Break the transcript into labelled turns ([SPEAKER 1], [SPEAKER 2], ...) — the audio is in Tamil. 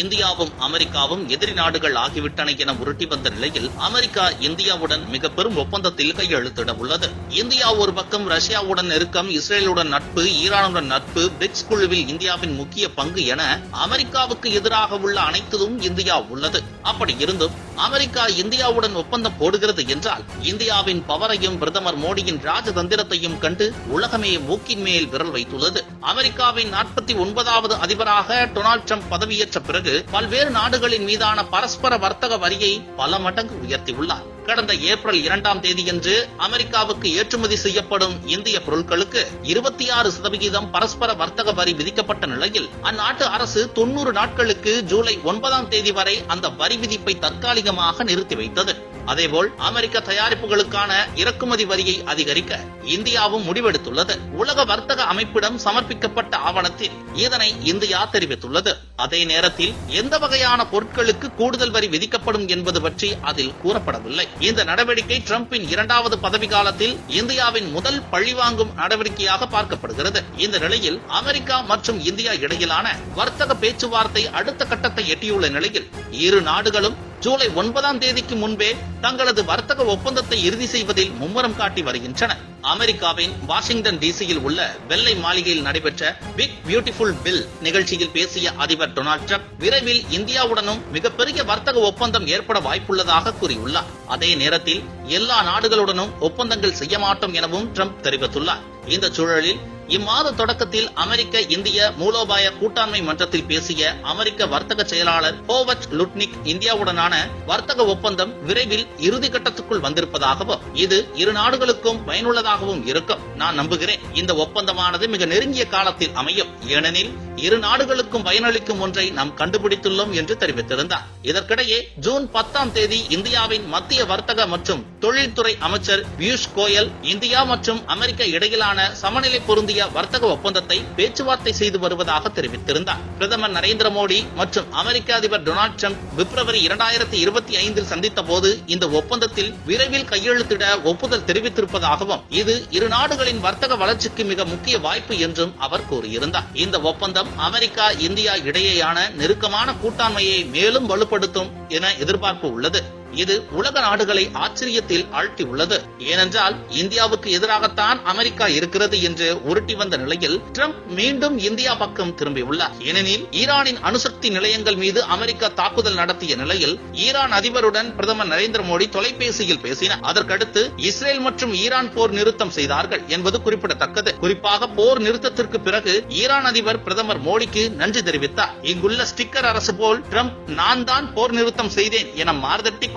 [SPEAKER 1] இந்தியாவும் அமெரிக்காவும் எதிரி நாடுகள் ஆகிவிட்டன என உருட்டி வந்த நிலையில் அமெரிக்கா இந்தியாவுடன் மிக பெரும் ஒப்பந்தத்தில் கையெழுத்திட உள்ளது. இந்தியா ஒரு பக்கம் ரஷ்யாவுடன் நெருக்கம் இஸ்ரேலுடன் நட்பு ஈரானுடன் நட்பு பிரிக்ஸ் குழுவில் இந்தியாவின் முக்கிய பங்கு என அமெரிக்காவுக்கு எதிராக உள்ள அனைத்திலும் இந்தியா உள்ளது. அப்படி இருந்தும் அமெரிக்கா இந்தியாவுடன் ஒப்பந்தம் போடுகிறது என்றால் இந்தியாவின் பவரையும் பிரதமர் மோடியின் ராஜதந்திரத்தையும் கண்டு உலகமே மூக்கின் மேல் விரல் வைத்துள்ளது. அமெரிக்காவின் நாற்பத்தி ஒன்பதாவது அதிபராக டொனால்ட் ட்ரம்ப் பதவியேற்ற பிறகு பல்வேறு நாடுகளின் மீதான பரஸ்பர வர்த்தக வரியை பல மடங்கு உயர்த்தியுள்ளார். கடந்த ஏப்ரல் இரண்டாம் தேதியன்று அமெரிக்காவுக்கு ஏற்றுமதி செய்யப்படும் இந்திய பொருட்களுக்கு இருபத்தி ஆறு சதவிகிதம் பரஸ்பர வர்த்தக வரி விதிக்கப்பட்ட நிலையில் அந்நாட்டு அரசு தொன்னூறு நாட்களுக்கு ஜூலை ஒன்பதாம் தேதி வரை அந்த வரி விதிப்பை தற்காலிகமாக நிறுத்தி வைத்தது. அதேபோல் அமெரிக்க தயாரிப்புகளுக்கான இறக்குமதி வரியை அதிகரிக்க இந்தியாவும் முடிவெடுத்துள்ளது. உலக வர்த்தக அமைப்பிடம் சமர்ப்பிக்கப்பட்ட ஆவணத்தில் இதனை இந்தியா தெரிவித்துள்ளது. அதே நேரத்தில் எந்த வகையான பொருட்களுக்கு கூடுதல் வரி விதிக்கப்படும் என்பது பற்றி அதில் கூறப்படவில்லை. இந்த நடவடிக்கை டிரம்பின் இரண்டாவது பதவி காலத்தில் இந்தியாவின் முதல் பழிவாங்கும் நடவடிக்கையாக பார்க்கப்படுகிறது. இந்த நிலையில் அமெரிக்கா மற்றும் இந்தியா இடையிலான வர்த்தக பேச்சுவார்த்தை அடுத்த கட்டத்தை எட்டியுள்ள நிலையில் இரு நாடுகளும் ஜூலை ஒன்பதாம் தேதிக்கு முன்பே தங்களது வர்த்தக ஒப்பந்தத்தை இறுதி செய்வதில் மும்முரம் காட்டி வருகின்றன அமெரிக்காவின் வாஷிங்டன் டிசியில் உள்ள வெள்ளை மாளிகையில் நடைபெற்ற பிக் பியூட்டிஃபுல் பில் நிகழ்ச்சியில் பேசிய அதிபர் டொனால்ட் ட்ரம்ப் விரைவில் இந்தியாவுடனும் மிகப்பெரிய வர்த்தக ஒப்பந்தம் ஏற்பட வாய்ப்புள்ளதாக கூறியுள்ளார். அதே நேரத்தில் எல்லா நாடுகளுடனும் ஒப்பந்தங்கள் செய்ய மாட்டோம் எனவும் ட்ரம்ப் தெரிவித்துள்ளார். இந்த சூழலில் இம்மாத தொடக்கத்தில் அமெரிக்க இந்திய மூலோபாய கூட்டாண்மை மன்றத்தில் பேசிய அமெரிக்க வர்த்தக செயலாளர் ஹோவச் லுட்னிக் இந்தியாவுடனான வர்த்தக ஒப்பந்தம் விரைவில் இறுதி கட்டத்துக்குள் வந்திருப்பதாகவும் இது இரு நாடுகளுக்கும் பயனுள்ளதாகவும் இருக்கும். நான் நம்புகிறேன் இந்த ஒப்பந்தமானது மிக நெருங்கிய காலத்தில் அமையும். ஏனெனில் இரு நாடுகளுக்கும் பயனளிக்கும் ஒன்றை நாம் கண்டுபிடித்துள்ளோம் என்று தெரிவித்திருந்தார். இதற்கிடையே ஜூன் பத்தாம் தேதி இந்தியாவின் மத்திய வர்த்தக மற்றும் தொழில்துறை அமைச்சர் பியூஷ் கோயல் இந்தியா மற்றும் அமெரிக்க இடையிலான சமநிலை பொருந்திய வர்த்தக ஒப்பந்தத்தை பேச்சுவார்த்தை செய்து வருவதாக தெரிவித்திருந்தார். பிரதமர் நரேந்திர மோடி மற்றும் அமெரிக்க அதிபர் டொனால்டு டிரம்ப் பிப்ரவரி இரண்டாயிரத்தி இருபத்தி ஐந்தில் சந்தித்த போது இந்த ஒப்பந்தத்தில் விரைவில் கையெழுத்திட ஒப்புதல் தெரிவித்திருப்பதாகவும் இது இரு நாடுகளின் வர்த்தக வளர்ச்சிக்கு மிக முக்கிய வாய்ப்பு என்றும் அவர் கூறியிருந்தார். இந்த ஒப்பந்தம் அமெரிக்கா இந்தியா இடையேயான நெருக்கமான கூட்டாண்மையை மேலும் வலுப்படுத்தும் என எதிர்பார்ப்பு உள்ளது. இது உலக நாடுகளை ஆச்சரியத்தில் ஆழ்த்தியுள்ளது ஏனென்றால் இந்தியாவுக்கு எதிராகத்தான் அமெரிக்கா இருக்கிறது என்று உருட்டி வந்த நிலையில் ட்ரம்ப் மீண்டும் இந்தியா பக்கம் திரும்பியுள்ளார். ஏனெனில் ஈரானின் அணுசக்தி நிலையங்கள் மீது அமெரிக்கா தாக்குதல் நடத்திய நிலையில் ஈரான் அதிபருடன் பிரதமர் நரேந்திர மோடி தொலைபேசியில் பேசினார். அதற்கடுத்து இஸ்ரேல் மற்றும் ஈரான் போர் நிறுத்தம் செய்தார்கள் என்பது குறிப்பிடத்தக்கது. குறிப்பாக போர் நிறுத்தத்திற்கு பிறகு ஈரான் அதிபர் பிரதமர் மோடிக்கு நன்றி தெரிவித்தார். இங்குள்ள ஸ்டிக்கர் அரசு போல் ட்ரம்ப் நான் தான் போர் நிறுத்தம் செய்தேன் என மார்தட்டி